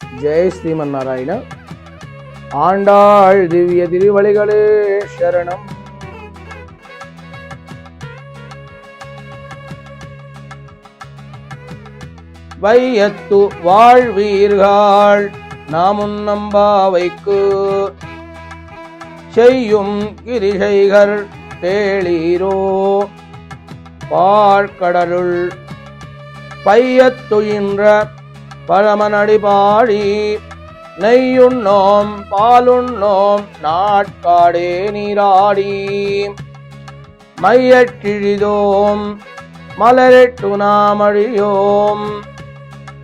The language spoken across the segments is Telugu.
ஜெய் ஸ்ரீமன் நாராயண ஆண்டாள் திவ்ய திருவழிகளே சரணம். வையத்து வாழ்வீர்கள் நாமும் நம்பாவைக்கு. செய்யும் கிரிசைகள் தேளீரோ பாழ்கடலுள் பையத்துயின்ற பழமனடி பாடி நெய்யுண்ணோம் பாலுண்ணோம் நாட்காடே நீராடி. மையற்றிழிதோம் மலரெட்டு நாமழியோம்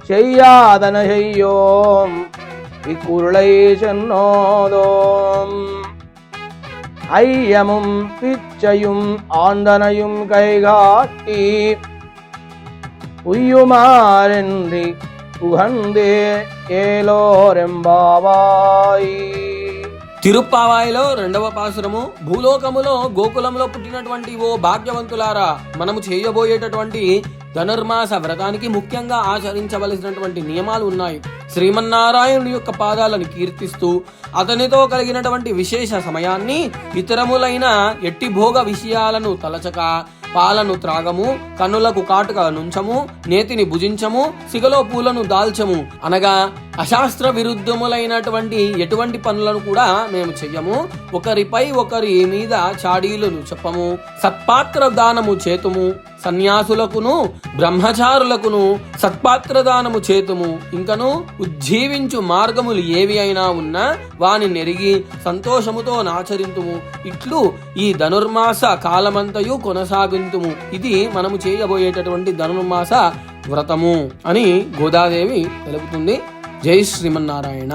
செய்யாதன செய்யோம் இக்குருளை சென்னோதோம். ஐயமும் பிச்சையும் ஆந்தனையும் கைகாட்டி உய்யுமாறென்றி உகந்தே ఏలోరెంబావాయి తిరుప్పావాయిలో రెండవ పాసురము భూలోకములో గోకులంలో పుట్టినటువంటి ఓ భాగ్యవంతులారా మనము చేయబోయేటటువంటి ధనుర్మాస వ్రతానికి ముఖ్యంగా ఆచరించవలసినటువంటి నియమాలు ఉన్నాయి శ్రీమన్నారాయణుని యొక్క పాదాలను కీర్తిస్తూ అతనితో కలిగినటువంటి విశేష సమయాన్ని ఇతరములైన ఎట్టి భోగ విషయాలను తలచక పాలను త్రాగము కన్నులకు కాటుక నుంచము నేతిని భుజించము సిగలో పూలను దాల్చము అనగా అశాస్త్ర విరుద్ధములైనటువంటి ఎటువంటి పనులను కూడా మేము చెయ్యము. ఒకరిపై ఒకరి మీద చాడీలను చెప్పము. సత్పాత్ర దానము చేతుము. సన్యాసులకును బ్రహ్మచారులకును సత్పాత్ర దానము చేతుము. ఇంకను ఉజ్జీవించు మార్గములు ఏవి అయినా ఉన్నా వాని నెరిగి సంతోషముతో నాచరింతుము. ఇట్లు ఈ ధనుర్మాస కాలమంతయు కొనసాగింతుము. ఇది మనము చేయబోయేటటువంటి ధనుర్మాస వ్రతము అని గోదాదేవి తెలుపుతుంది. జై శ్రీమన్నారాయణ.